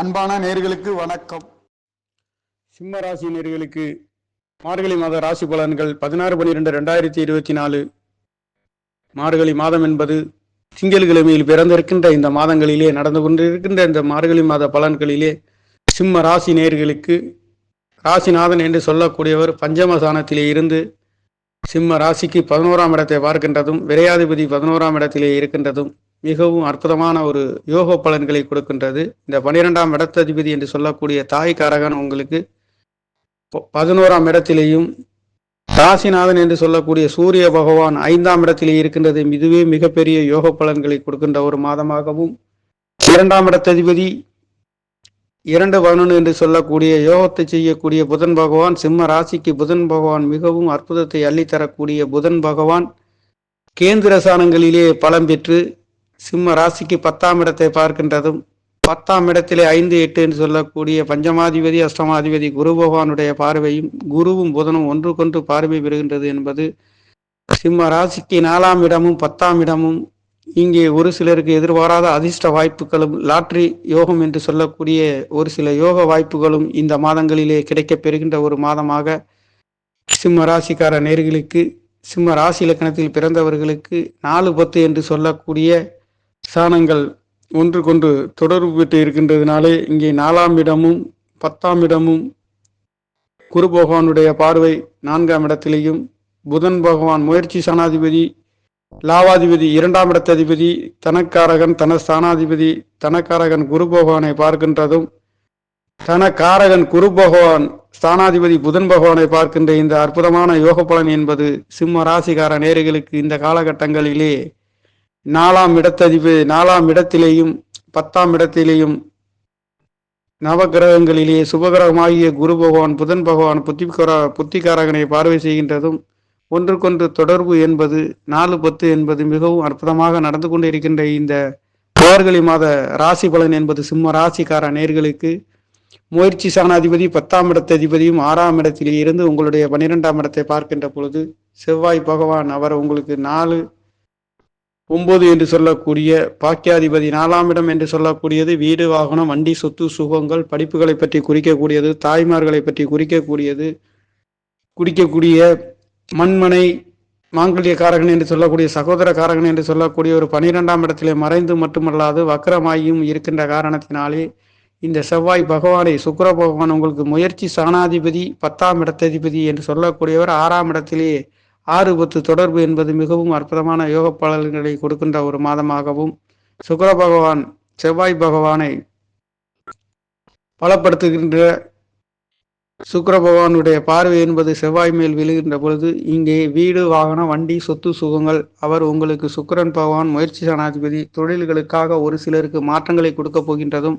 அன்பான நேர்களுக்கு வணக்கம். சிம்ம ராசி நேர்களுக்கு மார்கழி மாத ராசி பலன்கள் பதினாறு பன்னிரெண்டு ரெண்டாயிரத்தி இருபத்தி நாலு. மார்கழி மாதம் என்பது திங்கள்கிழமையில் பிறந்திருக்கின்ற இந்த மாதங்களிலே நடந்து கொண்டிருக்கின்ற இந்த மார்கழி மாத பலன்களிலே சிம்ம ராசி நேர்களுக்கு ராசிநாதன் என்று சொல்லக்கூடியவர் பஞ்சமசானத்திலே இருந்து சிம்ம ராசிக்கு பதினோராம் இடத்தை பார்க்கின்றதும் விரையாதிபதி பதினோராம் இடத்திலே இருக்கின்றதும் மிகவும் அற்புதமான ஒரு யோக பலன்களை கொடுக்கின்றது. இந்த பனிரெண்டாம் இடத்ததிபதி என்று சொல்லக்கூடிய தாய் காரகன் உங்களுக்கு பதினோராம் இடத்திலேயும் ராசிநாதன் என்று சொல்லக்கூடிய சூரிய பகவான் ஐந்தாம் இடத்திலே இருக்கின்றது இதுவே மிகப்பெரிய யோக பலன்களை கொடுக்கின்ற ஒரு மாதமாகவும் இரண்டாம் இடத்ததிபதி இரண்டு பதினொன்று என்று சொல்லக்கூடிய யோகத்தை செய்யக்கூடிய புதன் பகவான் சிம்ம ராசிக்கு புதன் பகவான் மிகவும் அற்புதத்தை அள்ளித்தரக்கூடிய புதன் பகவான் கேந்திர சாணங்களிலே பலம் பெற்று சிம்ம ராசிக்கு பத்தாம் இடத்தை பார்க்கின்றதும் பத்தாம் இடத்திலே ஐந்து எட்டு என்று சொல்லக்கூடிய பஞ்சமாதிபதி அஷ்டமாதிபதி குரு பகவானுடைய பார்வையும் குருவும் புதனும் ஒன்றுக்கொன்று பார்வை பெறுகின்றது என்பது சிம்ம ராசிக்கு நாலாம் இடமும் பத்தாம் இடமும் இங்கே ஒரு சிலருக்கு எதிர்பாராத அதிர்ஷ்ட வாய்ப்புகளும் லாட்ரி யோகம் என்று சொல்லக்கூடிய ஒரு சில யோக வாய்ப்புகளும் இந்த மாதங்களிலே கிடைக்கப் பெறுகின்ற ஒரு மாதமாக சிம்ம ராசிக்கார நேர்களுக்கு சிம்ம ராசி இலக்கணத்தில் பிறந்தவர்களுக்கு நாலு பத்து என்று சொல்லக்கூடிய சாணங்கள் ஒன்றுக்கொன்று தொடர்பு பெற்று இருக்கின்றதுனாலே இங்கே நாலாம் இடமும் பத்தாம் இடமும் குரு பகவானுடைய பார்வை நான்காம் இடத்திலேயும் புதன் பகவான் முயற்சி சனாதிபதி லாவாதிபதி இரண்டாம் இடத்ததிபதி தனக்காரகன் தன ஸ்தானாதிபதி தனக்காரகன் குரு பகவானை பார்க்கின்றதும் தனக்காரகன் குரு பகவான் ஸ்தானாதிபதி புதன் பகவானை பார்க்கின்ற இந்த அற்புதமான யோக பலன் என்பது சிம்ம ராசிகார நேர்களுக்கு இந்த காலகட்டங்களிலே நாலாம் இடத்ததிபதி நாலாம் இடத்திலேயும் பத்தாம் இடத்திலேயும் நவகிரகங்களிலே சுபகிரகமாகிய குரு பகவான் புதன் பகவான் புத்திகர புத்திகாரகனை பார்வை செய்கின்றதும் ஒன்றுக்கொன்று தொடர்பு என்பது நாலு பத்து என்பது மிகவும் அற்புதமாக நடந்து கொண்டிருக்கின்ற இந்த மார்கழி மாத ராசி பலன் என்பது சிம்ம ராசிக்கார நேர்களுக்கு முயற்சி சாணாதிபதி பத்தாம் இடத்ததிபதியும் ஆறாம் இடத்திலே இருந்து உங்களுடைய பன்னிரெண்டாம் இடத்தை பார்க்கின்ற பொழுது செவ்வாய் பகவான் அவர் உங்களுக்கு நாலு ஒன்பது என்று சொல்லக்கூடிய பாக்கியாதிபதி நாலாம் இடம் என்று சொல்லக்கூடியது வீடு வாகனம் வண்டி சொத்து சுகங்கள் படிப்புகளை பற்றி குறிக்கக்கூடியது தாய்மார்களை பற்றி குறிக்கக்கூடியது குறிக்கக்கூடிய மண்மனை மாங்கல்ய காரகன் என்று சொல்லக்கூடிய சகோதர காரகன் என்று சொல்லக்கூடிய ஒரு பனிரெண்டாம் இடத்திலே மறைந்து மட்டுமல்லாது வக்கரமாயும் இருக்கின்ற காரணத்தினாலே இந்த செவ்வாய் பகவானை சுக்கர பகவான் உங்களுக்கு முயற்சி சாணாதிபதி பத்தாம் இடத்ததிபதி என்று சொல்லக்கூடியவர் ஆறாம் இடத்திலேயே ஆறு பத்து தொடர்பு என்பது மிகவும் அற்புதமான யோக பலன்களை கொடுக்கின்ற ஒரு மாதமாகவும் சுக்கர பகவான் செவ்வாய் பகவானை பலப்படுத்துகின்ற சுக்கர பகவானுடைய பார்வை என்பது செவ்வாய் மேல் விழுகின்ற பொழுது இங்கே வீடு வாகனம் வண்டி சொத்து சுகங்கள் அவர் உங்களுக்கு சுக்கரன் பகவான் முயற்சி சனாதிபதி தொழில்களுக்காக ஒரு சிலருக்கு மாற்றங்களை கொடுக்க போகின்றதும்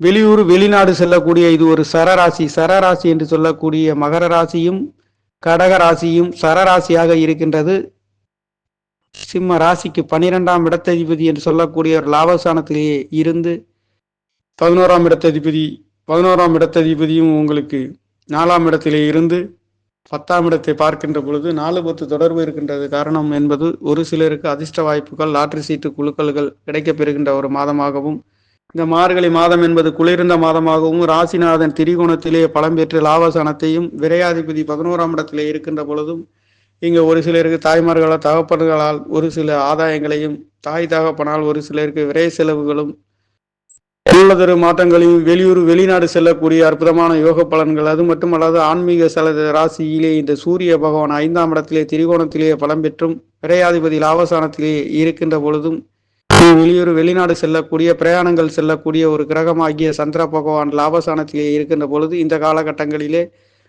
வெளியூர் வெளிநாடு செல்லக்கூடிய இது ஒரு சரராசி சரராசி என்று சொல்லக்கூடிய மகர ராசியும் கடக ராசியும் சரராசியாக இருக்கின்றது. சிம்ம ராசிக்கு பனிரெண்டாம் இடத்ததிபதி என்று சொல்லக்கூடிய ஒரு லாபஸ்தானத்திலேயே இருந்து பதினோராம் இடத்ததிபதி பதினோராம் இடத்ததிபதியும் உங்களுக்கு நாலாம் இடத்திலே இருந்து பத்தாம் இடத்தை பார்க்கின்ற பொழுது நாலு பத்து தொடர்பு இருக்கின்றது. காரணம் என்பது ஒரு சிலருக்கு அதிர்ஷ்ட வாய்ப்புகள் லாட்ரி சீட்டு குழுக்கள்கள் கிடைக்கப்பெறுகின்ற ஒரு மாதமாகவும் இந்த மார்கழி மாதம் என்பது குளிர்ந்த மாதமாகவும் ராசிநாதன் திரிகோணத்திலே பலம் பெற்று லாபசனத்தையும் விரையாதிபதி பதினோராம் இடத்திலே இருக்கின்ற பொழுதும் இங்கே ஒரு சிலருக்கு தாய்மார்களால் தகப்பன்களால் ஒரு சில ஆதாயங்களையும் தாய் தகப்பனால் ஒரு சிலருக்கு விரை செலவுகளும் உள்ளதொரு மாற்றங்களையும் வெளியூர் வெளிநாடு செல்லக்கூடிய அற்புதமான யோக பலன்கள் அது மட்டுமல்லாது ஆன்மீக செல ராசியிலே இந்த சூரிய பகவான் ஐந்தாம் இடத்திலே திரிகோணத்திலே பலம் பெற்றும் விரையாதிபதி லாபசானத்திலே இருக்கின்ற பொழுதும் வெளியூர் வெளிநாடு செல்லக்கூடிய பிரயாணங்கள் செல்லக்கூடிய ஒரு கிரகமாகிய சந்திர பகவான் லாபசானத்திலே இருக்கின்ற பொழுது இந்த காலகட்டங்களிலே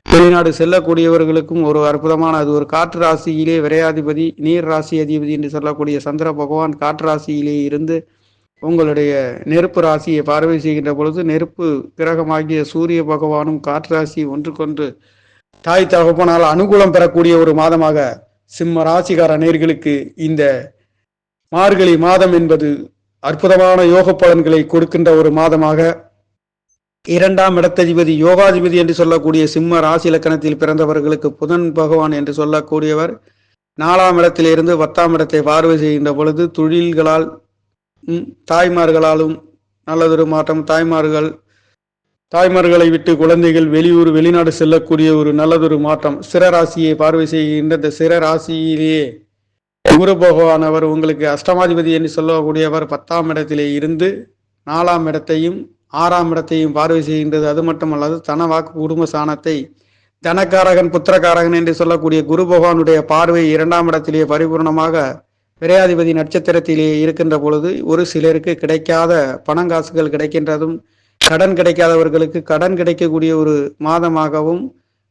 வெளிநாடு செல்லக்கூடியவர்களுக்கும் ஒரு அற்புதமான அது ஒரு காற்று ராசியிலே விரையாதிபதி நீர் ராசி அதிபதி என்று சொல்லக்கூடிய சந்திர பகவான் காற்று ராசியிலே இருந்து உங்களுடைய நெருப்பு ராசியை பார்வை செய்கின்ற பொழுது நெருப்பு கிரகமாகிய சூரிய பகவானும் காற்று ராசி ஒன்றுக்கொன்று தாய் தகப்பனால் அனுகூலம் பெறக்கூடிய ஒரு மாதமாக சிம்ம ராசிகார நேர்களுக்கு இந்த மார்கழி மாதம் என்பது அற்புதமான யோக பலன்களை கொடுக்கின்ற ஒரு மாதமாக இரண்டாம் இடத்ததிபதி யோகாதிபதி என்று சொல்லக்கூடிய சிம்ம ராசி இலக்கணத்தில் பிறந்தவர்களுக்கு புதன் பகவான் என்று சொல்லக்கூடியவர் நாலாம் இடத்திலிருந்து பத்தாம் இடத்தை பார்வை செய்கின்ற பொழுது தொழில்களால் தாய்மார்களாலும் நல்லதொரு மாற்றம். தாய்மார்கள் தாய்மார்களை விட்டு குழந்தைகள் வெளியூர் வெளிநாடு செல்லக்கூடிய ஒரு நல்லதொரு மாற்றம். சிறராசியை பார்வை செய்கின்ற இந்த சிறராசியிலேயே குரு பகவானவர் உங்களுக்கு அஷ்டமாதிபதி என்று சொல்லக்கூடியவர் பத்தாம் இடத்திலே இருந்து நாலாம் இடத்தையும் ஆறாம் இடத்தையும் பார்வை செய்கின்றது. அது மட்டுமல்லாது தன வாக்கு குடும்ப சாணத்தை தனக்காரகன் புத்திரக்காரகன் என்று சொல்லக்கூடிய குரு பகவானுடைய பார்வை இரண்டாம் இடத்திலேயே பரிபூர்ணமாக விரையாதிபதி நட்சத்திரத்திலே இருக்கின்ற பொழுது ஒரு சிலருக்கு கிடைக்காத பணங்காசுகள் கிடைக்கின்றதும் கடன் கிடைக்காதவர்களுக்கு கடன் கிடைக்கக்கூடிய ஒரு மாதமாகவும்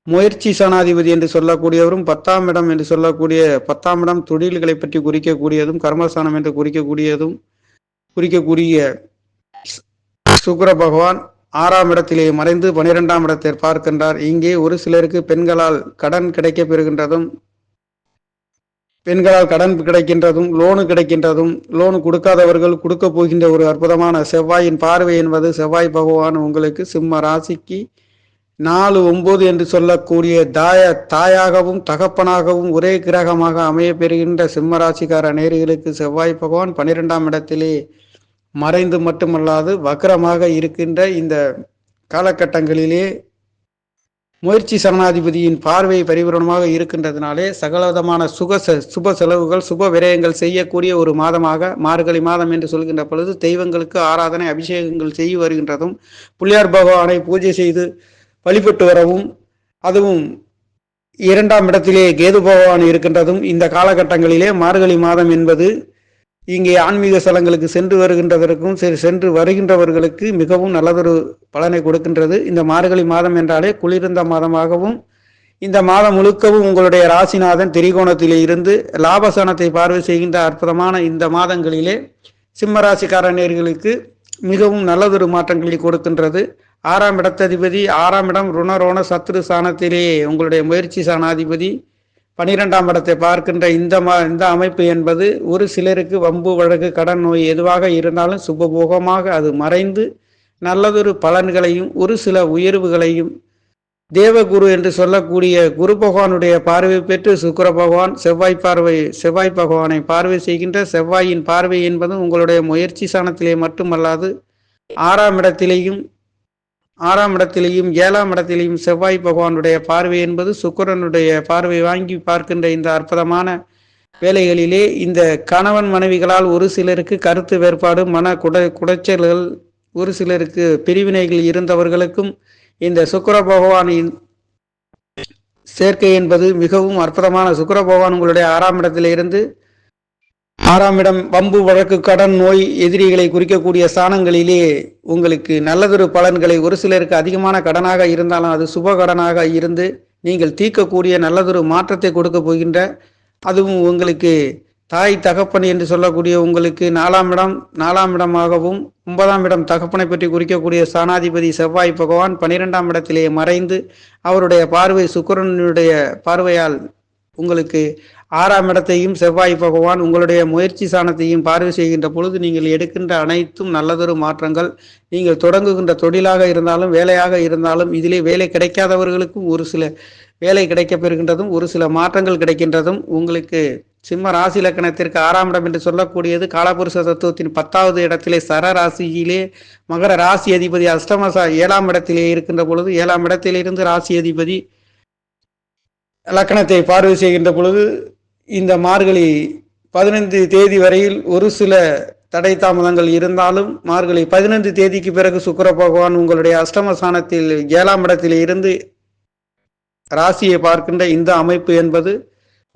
முயற்சி சனாதிபதி என்று சொல்லக்கூடியவரும் பத்தாம் இடம் என்று சொல்லக்கூடிய பத்தாம் இடம் தொழில்களை பற்றி குறிக்கக்கூடியதும் கர்மஸ்தானம் என்று குறிக்கக்கூடியதும் குறிக்கக்கூடிய சுக்கிர பகவான் ஆறாம் இடத்திலே மறைந்து பனிரெண்டாம் இடத்தை பார்க்கின்றார். இங்கே ஒரு சிலருக்கு பெண்களால் கடன் கிடைக்க பெறுகின்றதும் பெண்களால் கடன் கிடைக்கின்றதும் லோனு கிடைக்கின்றதும் லோனு கொடுக்காதவர்கள் கொடுக்க போகின்ற ஒரு அற்புதமான செவ்வாயின் பார்வை என்பது செவ்வாய் பகவான் உங்களுக்கு சிம்ம ராசிக்கு நாலு ஒன்பது என்று சொல்லக்கூடிய தாய தாயாகவும் தகப்பனாகவும் ஒரே கிரகமாக அமைய பெறுகின்ற சிம்மராசிக்கார நேர்களுக்கு செவ்வாய் பகவான் பன்னிரெண்டாம் இடத்திலே மறைந்து மட்டுமல்லாது வக்கரமாக இருக்கின்ற இந்த காலகட்டங்களிலே முயற்சி சரணாதிபதியின் பார்வை பரிபூரணமாக இருக்கின்றதுனாலே சகலவிதமான சுக சுப செலவுகள் சுப விரயங்கள் செய்யக்கூடிய ஒரு மாதமாக மார்கழி மாதம் என்று சொல்கின்ற பொழுது தெய்வங்களுக்கு ஆராதனை அபிஷேகங்கள் செய்து வருகின்றதும் புள்ளியார் பகவானை பூஜை செய்து வழிபட்டு வரவும் அதுவும் இரண்டாம் இடத்திலே கேது பகவான் இருக்கின்றதும் இந்த காலகட்டங்களிலே மார்கழி மாதம் என்பது இங்கே ஆன்மீக ஸ்தலங்களுக்கு சென்று வருகின்றதற்கும் சரி சென்று வருகின்றவர்களுக்கு மிகவும் நல்லதொரு பலனை கொடுக்கின்றது. இந்த மார்கழி மாதம் என்றாலே குளிர்ந்த மாதமாகவும் இந்த மாதம் முழுக்கவும் உங்களுடைய ராசிநாதன் திரிகோணத்திலே இருந்து லாபசனத்தை பார்வை செய்கின்ற அற்புதமான இந்த மாதங்களிலே சிம்மராசிக்காரர்களுக்கு மிகவும் நல்லதொரு மாற்றங்களை கொடுக்கின்றது. ஆறாம் இடத்ததிபதி ஆறாம் இடம் ருணரோண சத்ரு சாணத்திலே உங்களுடைய முயற்சி சாணாதிபதி. பனிரெண்டாம் இடத்தை பார்க்கின்ற இந்த மா இந்த அமைப்பு என்பது ஒரு சிலருக்கு வம்பு வழக்கு கடன் நோய் எதுவாக இருந்தாலும் சுபபோகமாக அது மறைந்து நல்லதொரு பலன்களையும் ஒரு சில உயர்வுகளையும் தேவகுரு என்று சொல்லக்கூடிய குரு பகவானுடைய பார்வை பெற்று சுக்கர பகவான் செவ்வாய் பார்வை செவ்வாய் பகவானை பார்வை செய்கின்ற செவ்வாயின் பார்வை என்பதும் உங்களுடைய முயற்சி சாணத்திலே மட்டுமல்லாது ஆறாம் இடத்திலேயும் ஆறாம் இடத்திலேயும் ஏழாம் இடத்திலேயும் செவ்வாய் பகவானுடைய பார்வை என்பது சுக்கரனுடைய பார்வை வாங்கி பார்க்கின்ற இந்த அற்புதமான வேலைகளிலே இந்த கணவன் மனைவிகளால் ஒரு சிலருக்கு கருத்து வேறுபாடு மன குட குடைச்சல்கள் ஒரு சிலருக்கு பிரிவினைகள் இருந்தவர்களுக்கும் இந்த சுக்கர பகவானின் சேர்க்கை என்பது மிகவும் அற்புதமான. சுக்கர பகவான் உங்களுடைய ஆறாம் இடத்திலிருந்து ஆறாம் இடம் வம்பு வழக்கு கடன் நோய் எதிரிகளை குறிக்கக்கூடிய ஸ்தானங்களிலே உங்களுக்கு நல்லதொரு பலன்களை ஒரு சிலருக்கு அதிகமான கடனாக இருந்தாலும் அது சுப கடனாக இருந்து நீங்கள் தீர்க்கக்கூடிய நல்லதொரு மாற்றத்தை கொடுக்க போகின்ற அதுவும் உங்களுக்கு தாய் தகப்பன் என்று சொல்லக்கூடிய உங்களுக்கு நாலாம் இடம் நாலாம் இடமாகவும் ஒன்பதாம் இடம் தகப்பனை பற்றி குறிக்கக்கூடிய சாணாதிபதி செவ்வாய் பகவான் பனிரெண்டாம் இடத்திலே மறைந்து அவருடைய பார்வை சுக்கிரனுடைய பார்வையால் உங்களுக்கு ஆறாம் இடத்தையும் செவ்வாய் பகவான் உங்களுடைய முயற்சி சாணத்தையும் பார்வை செய்கின்ற பொழுது நீங்கள் எடுக்கின்ற அனைத்தும் நல்லதொரு மாற்றங்கள். நீங்கள் தொடங்குகின்ற தொழிலாக இருந்தாலும் வேலையாக இருந்தாலும் இதிலே வேலை கிடைக்காதவர்களுக்கும் ஒரு சில வேலை கிடைக்கப்பெறுகின்றதும் ஒரு சில மாற்றங்கள் கிடைக்கின்றதும் உங்களுக்கு சிம்ம ராசி லக்கணத்திற்கு ஆறாம் இடம் என்று சொல்லக்கூடியது காலபுருஷ தத்துவத்தின் பத்தாவது இடத்திலே சர ராசியிலே மகர ராசி அதிபதி அஷ்டம சா- ஏழாம் இடத்திலே இருக்கின்ற பொழுது ஏழாம் இடத்திலிருந்து ராசி அதிபதி லக்கணத்தை பார்வை செய்கின்ற பொழுது இந்த மார்கழி பதினைந்து தேதி வரையில் ஒரு சில தடை தாமதங்கள் இருந்தாலும் மார்கழி பதினைந்து தேதிக்கு பிறகு சுக்கர பகவான் உங்களுடைய அஷ்டமஸ்தானத்தில் ஏழாம் இடத்தில் இருந்து ராசியை பார்க்கின்ற இந்த அமைப்பு என்பது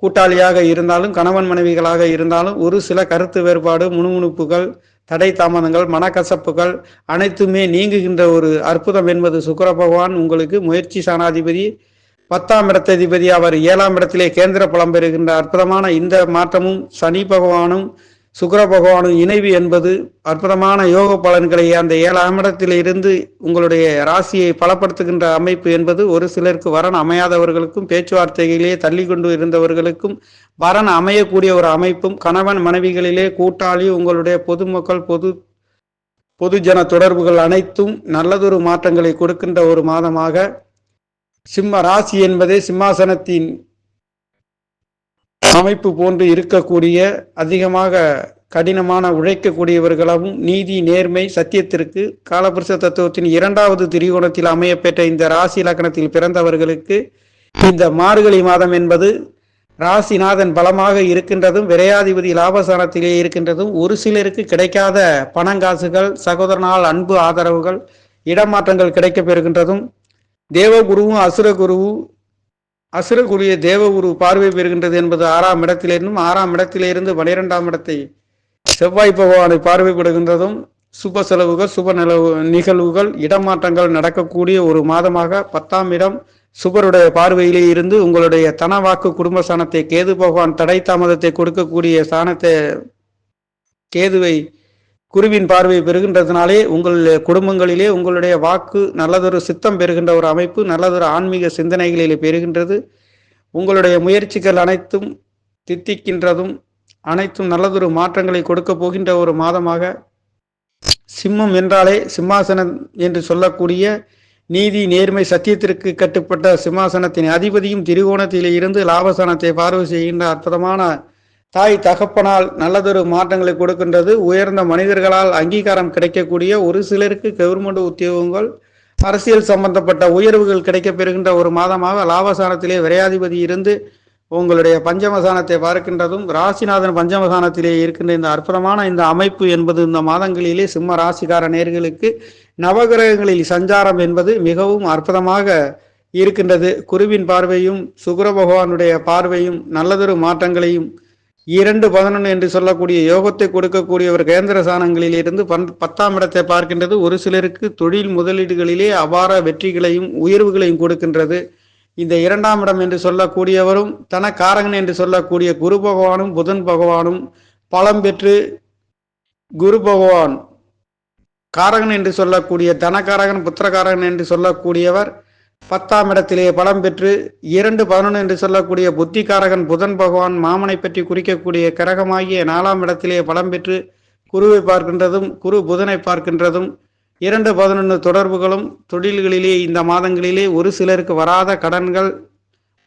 கூட்டாளியாக இருந்தாலும் கணவன் மனைவிகளாக இருந்தாலும் ஒரு சில கருத்து வேறுபாடு முணுமுணுப்புகள் தடை தாமதங்கள் மனக்கசப்புகள் அனைத்துமே நீங்குகின்ற ஒரு அற்புதம் என்பது சுக்கர பகவான் உங்களுக்கு முயற்சி சாணாதிபதி பத்தாம் இடத்ததிபதி அவர் ஏழாம் இடத்திலே கேந்திர பலம் பெறுகின்ற அற்புதமான இந்த மாற்றமும் சனி பகவானும் சுக்கிர பகவானும் இணைவு என்பது அற்புதமான யோக பலன்களை அந்த ஏழாம் இடத்தில் இருந்து உங்களுடைய ராசியை பலப்படுத்துகின்ற அமைப்பு என்பது ஒரு சிலருக்கு வரன் அமையாதவர்களுக்கும் பேச்சுவார்த்தைகளிலே தள்ளி கொண்டு இருந்தவர்களுக்கும் வரன் அமையக்கூடிய ஒரு அமைப்பும் கணவன் மனைவிகளிலே கூட்டாளி உங்களுடைய பொதுமக்கள் பொது பொதுஜன தொடர்புகள் அனைத்தும் நல்லதொரு மாற்றங்களை கொடுக்கின்ற ஒரு மாதமாக சிம்ம ராசி என்பதே சிம்மாசனத்தின் அமைப்பு போன்று இருக்கக்கூடிய அதிகமாக கடினமான உழைக்கக்கூடியவர்களாகவும் நீதி நேர்மை சத்தியத்திற்கு காலபுருஷ தத்துவத்தின் இரண்டாவது திரிகோணத்தில் அமையப்பெற்ற இந்த ராசி லக்னத்தில் பிறந்தவர்களுக்கு இந்த மார்கழி மாதம் என்பது ராசிநாதன் பலமாக இருக்கின்றதும் விரையாதிபதி லாபசானத்திலே இருக்கின்றதும் ஒரு சிலருக்கு கிடைக்காத பணங்காசுகள் சகோதரனால் அன்பு ஆதரவுகள் இடமாற்றங்கள் கிடைக்கப்பெறுகின்றதும் தேவகுருவும் அசுரகுருவும் அசுரகுரிய தேவகுரு பார்வை பெறுகின்றது என்பது ஆறாம் இடத்திலிருந்தும் ஆறாம் இடத்திலிருந்து பனிரெண்டாம் இடத்தை செவ்வாய் பகவானை பார்வைப்படுகின்றதும் சுப செலவுகள் சுப நிலவு நிகழ்வுகள் இடமாற்றங்கள் நடக்கக்கூடிய ஒரு மாதமாக பத்தாம் இடம் சுபருடைய பார்வையிலே இருந்து உங்களுடைய தனவாக்கு குடும்ப ஸ்தானத்தை கேது பகவான் தடை தாமதத்தை கொடுக்கக்கூடிய ஸ்தானத்தை கேதுவை குருவின் பார்வை பெறுகின்றதுனாலே உங்கள் குடும்பங்களிலே உங்களுடைய வாக்கு நல்லதொரு சித்தம் பெறுகின்ற ஒரு அமைப்பு நல்லதொரு ஆன்மீக சிந்தனைகளிலே பெறுகின்றது. உங்களுடைய முயற்சிகள் அனைத்தும் தித்திக்கின்றதும் அனைத்தும் நல்லதொரு மாற்றங்களை கொடுக்க போகின்ற ஒரு மாதமாக சிம்மம் என்றாலே சிம்மாசனம் என்று சொல்லக்கூடிய நீதி நேர்மை சத்தியத்திற்கு கட்டுப்பட்ட சிம்மாசனத்தின் அதிபதியும் திரிகோணத்திலே இருந்து லாபசனத்தை பார்வை செய்கின்ற அற்புதமான தாய் தகப்பனால் நல்லதொரு மாற்றங்களை கொடுக்கின்றது. உயர்ந்த மனிதர்களால் அங்கீகாரம் கிடைக்கக்கூடிய ஒரு சிலருக்கு கவர்மெண்ட் உத்தியோகங்கள் அரசியல் சம்பந்தப்பட்ட உயர்வுகள் கிடைக்கப்பெறுகின்ற ஒரு மாதமாக லாபசானத்திலே விரையாதிபதி இருந்து உங்களுடைய பஞ்சமசானத்தை பார்க்கின்றதும் ராசிநாதன் பஞ்சமசானத்திலே இருக்கின்ற இந்த அற்புதமான இந்த அமைப்பு என்பது இந்த மாதங்களிலே சிம்ம ராசிகார நேர்களுக்கு நவகிரகங்களில் சஞ்சாரம் என்பது மிகவும் அற்புதமாக இருக்கின்றது. குருவின் பார்வையும் சுகர பகவானுடைய பார்வையும் நல்லதொரு மாற்றங்களையும் இரண்டு பதினொன்று என்று சொல்லக்கூடிய யோகத்தை கொடுக்கக்கூடிய ஒரு கேந்திர சாணங்களிலிருந்து பன் பத்தாம் இடத்தை பார்க்கின்றது. ஒரு சிலருக்கு தொழில் முதலீடுகளிலே அபார வெற்றிகளையும் உயர்வுகளையும் கொடுக்கின்றது. இந்த இரண்டாம் இடம் என்று சொல்லக்கூடியவரும் தனக்காரகன் என்று சொல்லக்கூடிய குரு பகவானும் புதன் பகவானும் பலம் பெற்று குரு பகவான் காரகன் என்று சொல்லக்கூடிய தனகாரகன் புத்திரகாரகன் என்று சொல்லக்கூடியவர் பத்தாம் இடத்திலே பலம் பெற்று இரண்டு பதினொன்று என்று சொல்லக்கூடிய புத்திகாரகன் புதன் பகவான் மாமனை பற்றி குறிக்கக்கூடிய கரகமாகிய நாலாம் இடத்திலே பலம் பெற்று குருவை பார்க்கின்றதும் குரு புதனை பார்க்கின்றதும் இரண்டு பதினொன்று தொடர்புகளும் தொழில்களிலே இந்த மாதங்களிலே ஒரு சிலருக்கு வராத கடன்கள்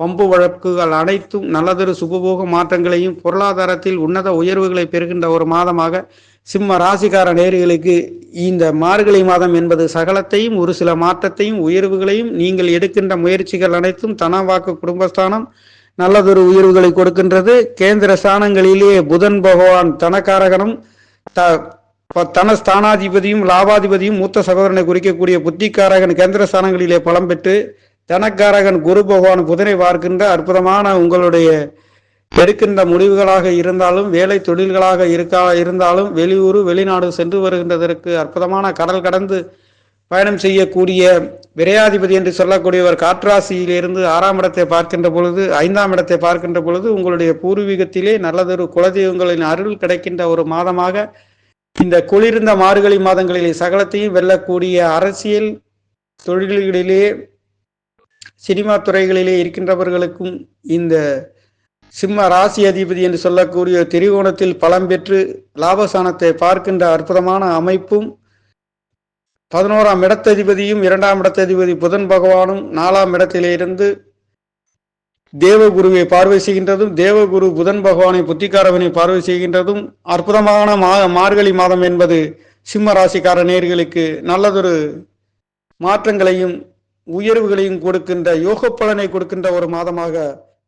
வம்பு வழக்குகள் அனைத்தும் நல்லதொரு சுபபோக மாற்றங்களையும் பொருளாதாரத்தில் உன்னத உயர்வுகளை பெறுகின்ற ஒரு மாதமாக சிம்ம ராசிக்கார நேர்களுக்கு இந்த மார்கழி மாதம் என்பது சகலத்தையும் ஒரு சில மாற்றத்தையும் உயர்வுகளையும் நீங்கள் எடுக்கின்ற முயற்சிகள் அனைத்தும் தனவாக்கு குடும்பஸ்தானம் நல்லதொரு உயர்வுகளை கொடுக்கின்றது. கேந்திர ஸ்தானங்களிலே புதன் பகவான் தனக்காரகனும் த ப- தனஸ்தானாதிபதியும் லாபாதிபதியும் மூத்த சகோதரனை குறிக்கக்கூடிய புத்திக்காரகன் கேந்திர ஸ்தானங்களிலே பலம் பெற்று தனக்காரகன் குரு பகவான் புதனை பார்க்கின்ற அற்புதமான உங்களுடைய எடுக்கின்ற முடிவுகளாக இருந்தாலும் வேலை தொழில்களாக இருக்கா இருந்தாலும் வெளியூர் வெளிநாடு சென்று வருகின்றதற்கு அற்புதமான கடல் கடந்து பயணம் செய்யக்கூடிய விரையாதிபதி என்று சொல்லக்கூடியவர் காற்றாசியிலிருந்து ஆறாம் இடத்தை பார்க்கின்ற பொழுது ஐந்தாம் இடத்தை பார்க்கின்ற பொழுது உங்களுடைய பூர்வீகத்திலே நல்லதொரு குலதெய்வங்களின் அருள் கிடைக்கின்ற ஒரு மாதமாக இந்த குளிர்ந்த மார்கழி மாதங்களிலே சகலத்தையும் வெல்லக்கூடிய அரசியல் தொழில்களிலே சினிமா துறைகளிலே இருக்கின்றவர்களுக்கும் இந்த சிம்ம ராசி அதிபதி என்று சொல்லக்கூடிய திரிகோணத்தில் பலம் பெற்று லாபசானத்தை பார்க்கின்ற அற்புதமான அமைப்பும் பதினோராம் இடத்ததிபதியும் இரண்டாம் இடத்ததிபதி புதன் பகவானும் நாலாம் இடத்திலிருந்து தேவகுருவை பார்வை செய்கின்றதும் தேவகுரு புதன் பகவானை புத்திகாரவனை பார்வை செய்கின்றதும் அற்புதமான மா மார்கழி மாதம் என்பது சிம்ம ராசிக்கார நேர்களுக்கு நல்லதொரு மாற்றங்களையும் உயர்வுகளையும் கொடுக்கின்ற யோக பலனை கொடுக்கின்ற ஒரு மாதமாக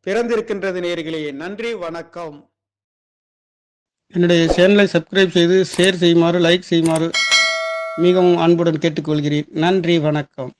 பிறந்திருக்கின்றது நேர்களே நன்றி வணக்கம். என்னுடைய சேனலை சப்ஸ்கிரைப் செய்து ஷேர் செய்யுமாறு லைக் செய்யுமாறு மிகவும் அன்புடன் கேட்டுக்கொள்கிறேன். நன்றி வணக்கம்.